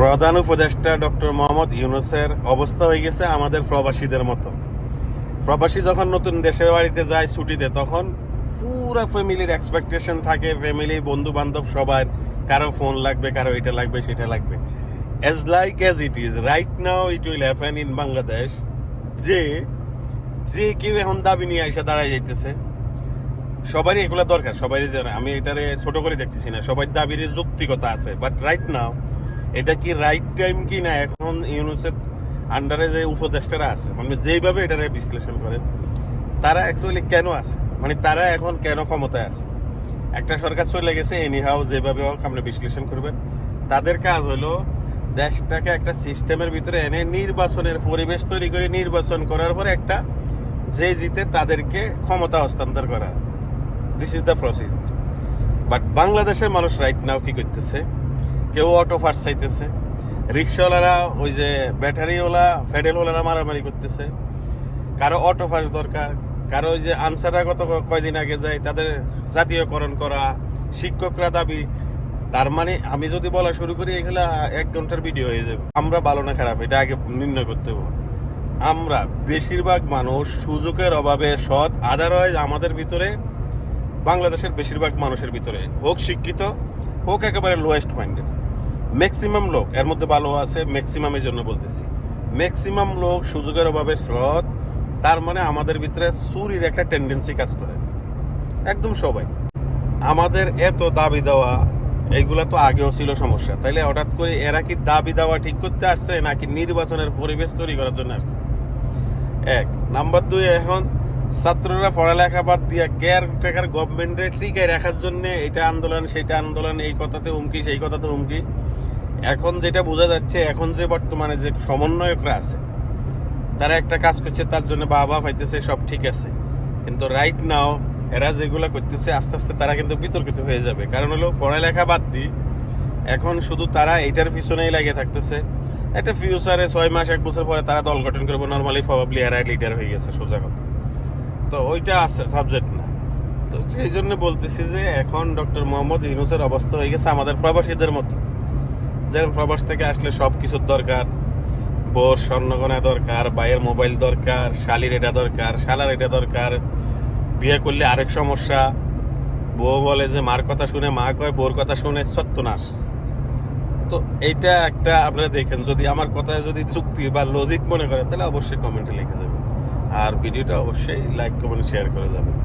প্রধান উপদেষ্টা ডক্টর মোহাম্মদ ইউনুসের অবস্থা হয়ে গেছে আমাদের প্রবাসীদের মতো। প্রবাসী যখন নতুন দেশের বাড়িতে যায় ছুটিতে, তখন পুরো ফ্যামিলির এক্সপেকটেশন থাকে ফ্যামিলি বন্ধু বান্ধব সবার, কারও ফোন লাগবে, কারও এটা লাগবে, সেটা লাগবে। As like as it is right now it will happen in Bangladesh যে যে কেউ এখন দাবি নিয়ে এসে দাঁড়ায় যাইতেছে। সবারই এগুলো দরকার, সবারই আমি এটারে ছোট করে দেখতেছি না, সবার দাবির যৌক্তিকতা আছে। বাট রাইট নাও এটা কি রাইট টাইম কি না, এখন ইউনুসের আন্ডারে যে উপদেষ্টারা আছে মানে যেইভাবে এটারে বিশ্লেষণ করেন, তারা অ্যাকচুয়ালি কেন আছে? মানে তারা এখন কেন ক্ষমতায় আছে? একটা সরকার চলে গেছে এনিহাও যেভাবে হোক আপনি বিশ্লেষণ করবেন। তাদের কাজ হলো দেশটাকে একটা সিস্টেমের ভিতরে এনে নির্বাচনের পরিবেশ তৈরি করে নির্বাচন করার পর একটা যে জিতে তাদেরকে ক্ষমতা হস্তান্তর করা। This is the process but বাংলাদেশের মানুষ রাইট নাও কি করতেছে? কেউ অটো ফার্স চাইতেছে। রিক্সাওয়ালারা ওই যে ব্যাটারিওয়ালা ফেডেলওয়ালারা মারামারি করতেছে। কারও অটো ফার্স দরকার, কারও ওই যে আনসাররা গত কয়দিন আগে যায়, তাদের জাতীয়করণ করা, শিক্ষকরা দাবি। তার মানে আমি যদি বলা শুরু করি, এগুলা এক ঘণ্টার ভিডিও হয়ে যাবে। আমরা ভালো না খারাপ, এটা আগে নির্ণয় করতে হবে। আমরা বেশিরভাগ মানুষ সুযোগের অভাবে সৎ আদারওয়াইজ আমাদের ভিতরে, বাংলাদেশের বেশিরভাগ মানুষের ভিতরে, হোক শিক্ষিত, হোক একেবারে লোয়েস্ট মাইন্ডেড ম্যাক্সিমাম লোক, এর মধ্যে ভালো আছে ম্যাক্সিমামের জন্য বলতেছি। ম্যাক্সিমাম লোক সুযোগের অভাবে সৎ, তার মানে আমাদের ভিতরে চুরির একটা টেন্ডেন্সি কাজ করে। একদম সবাই। আমাদের এত দাবি দেওয়া এইগুলা তো আগেও ছিল সমস্যা। তাইলে হঠাৎ করে এরা কি দাবি দেওয়া ঠিক করতে আসছে, নাকি নির্বাচনের পরিবেশ তৈরি করার জন্য আসছে? এক। নাম্বার দুই, এখন ছাত্ররা পড়ালেখা বাদ দিয়া কেয়ার টেকার গভর্নমেন্টের টিকায় রাখার জন্য এটা আন্দোলন, সেটা আন্দোলন, এই কথাতে হুমকি, সেই কথাতে হুমকি। এখন যেটা বোঝা যাচ্ছে, এখন যে বর্তমানে যে সমন্বয়করা আছে, তারা একটা কাজ করছে, তার জন্য বাবা পাইতেছে, সব ঠিক আছে। কিন্তু রাইট নাও এরা যেগুলো করতেছে, আস্তে আস্তে তারা কিন্তু বিতর্কিত হয়ে যাবে। কারণ হলো, পড়ালেখা বাদ দিই এখন শুধু তারা এটার পিছনেই লাগিয়ে থাকতেছে। একটা ফিউচারে ছয় মাস, এক বছর পরে তারা দল গঠন করবে নর্মালি প্রবাবলি এরা লিডার হয়ে গেছে, সোজা কথা। তো ওইটা আছে সাবজেক্ট না। তো সেই জন্য বলতেছি যে এখন ডক্টর মোহাম্মদ ইউনুসের অবস্থা হয়ে গেছে আমাদের প্রবাসীদের মতো। যেরকম প্রবাস থেকে আসলে সব কিছুর দরকার, বোর স্বর্ণগনা দরকার বাইয়ের মোবাইল দরকার, শালির এটা দরকার, শালার এটা দরকার, বিয়ে করলে আরেক সমস্যা। বউ বলে যে, মার কথা শুনে মা কয়, বোর কথা শুনে সত্যনাশ। তো এইটা একটা আপনারা দেখেন, যদি আমার কথায় যদি চুক্তি বা লজিক মনে করেন তাহলে অবশ্যই কমেন্টে লিখে যাবেন আর ভিডিওটা অবশ্যই লাইক কমেন্ট শেয়ার করে যাবেন।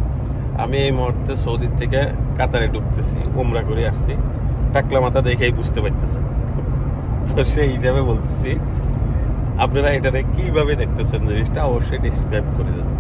আমি এই মুহূর্তে সৌদির থেকে কাতারে ঢুকতেছি, উমরা করে আসছি। টাকলা মাথা দেখেই বুঝতে পারতেছেন। তো সেই হিসাবে বলতেছি, আপনারা এটারে কীভাবে দেখতেছেন জিনিসটা অবশ্যই ডিসক্রাইব করে দেবেন।